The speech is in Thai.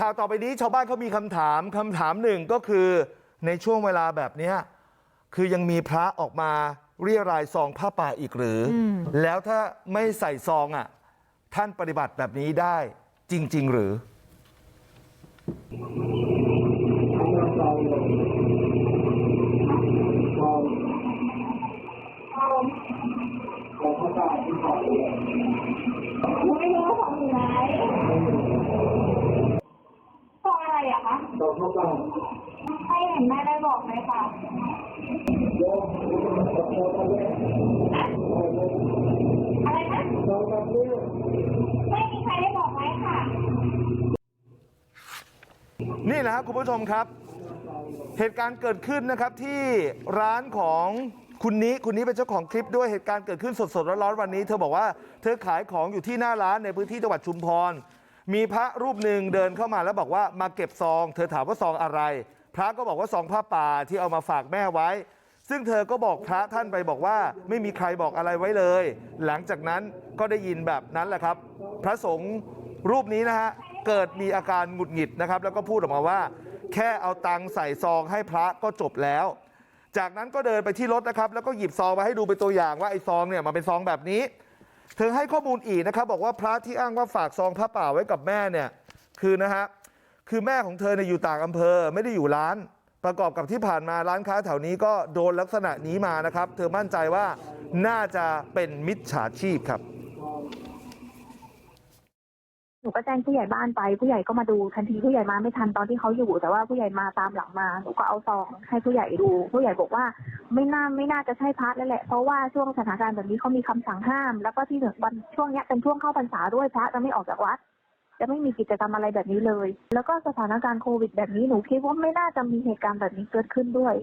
ข่าวต่อไปนี้ชาวบ้านเขามีคำถามคำถามหนึ่งก็คือในช่วงเวลาแบบเนี้ยคือยังมีพระออกมาเรียรายซองผ้าป่าอีกหรืออมแล้วถ้าไม่ใส่ซองอะท่านปฏิบัติแบบนี้ได้จริง ๆ หรือ ไม่รู้ว่าของอยู่ไหนของอะไร อะคะให้เห็นแม่ได้บอกไหมคะอะไรนะไม่มีใครได้บอกไหมค่ะ นี่แหละครับคุณผู้ชมครับ เหตุการณ์เกิดขึ้นนะครับที่ร้านของคุณนี้คุณนี้เป็นเจ้าของคลิปด้วยเหตุการณ์เกิดขึ้นสดๆร้อนๆวันนี้ เธอบอกว่าเธอขายของอยู่ที่หน้าร้านในพื้นที่จังหวัดชุมพร มีพระรูปหนึ่งเดินเข้ามาแล้วบอกว่ามาเก็บซองเธอถามว่าซองอะไรพระก็บอกว่าซองผ้าป่าที่เอามาฝากแม่ไว้ ซึ่งเธอก็บอกพระท่านไปบอกว่า ไม่มีใครบอกอะไรไว้เลย หลังจากนั้นก็ได้ยินแบบนั้นแหละครับ พระสงฆ์รูปนี้นะฮะเกิดมีอาการหงุดหงิดนะครับ แล้วก็พูดออกมาว่า แค่เอาตังค์ใส่ซองให้พระก็จบแล้ว จากนั้นก็เดินไปที่รถนะครับ แล้วก็หยิบซองมาให้ดูเป็นตัวอย่างว่าไอ้ซองเนี่ยมันเป็นซองแบบนี้ ให้ข้อมูลอีกนะครับบอกว่าพระที่อ้างว่าฝากซองพระป่าไว้กับแม่เนี่ยคือนะฮะคือแม่ของเธอเนี่ยอยู่ต่างอำเภอไม่ได้อยู่ร้านประกอบกับที่ผ่านมาร้านค้าแถวนี้ก็โดนลักษณะนี้มานะครับเธอมั่นใจว่าน่าจะเป็นมิจฉาชีพครับ หนูก็แจ้งผู้ใหญ่บ้านไปผู้ใหญ่ก็มาดูทันทีผู้ใหญ่มาไม่ทันตอนที่เขาอยู่ แต่ว่าผู้ใหญ่มาตามหลังมาหนูก็เอาซองให้ผู้ใหญ่ดู ผู้ใหญ่บอกว่าไม่น่าไม่น่าจะใช่พระแล้วแหละ เพราะว่าช่วงสถานการณ์แบบนี้เขามีคำสั่งห้าม แล้วก็ที่ถึงวันช่วงนี้เป็นช่วงเข้าพรรษาด้วยพระจะไม่ออกจากวัด จะไม่มีกิจกรรมอะไรแบบนี้เลย แล้วก็สถานการณ์โควิดแบบนี้หนูคิดว่าไม่น่าจะมีเหตุการณ์แบบนี้เกิดขึ้นด้วย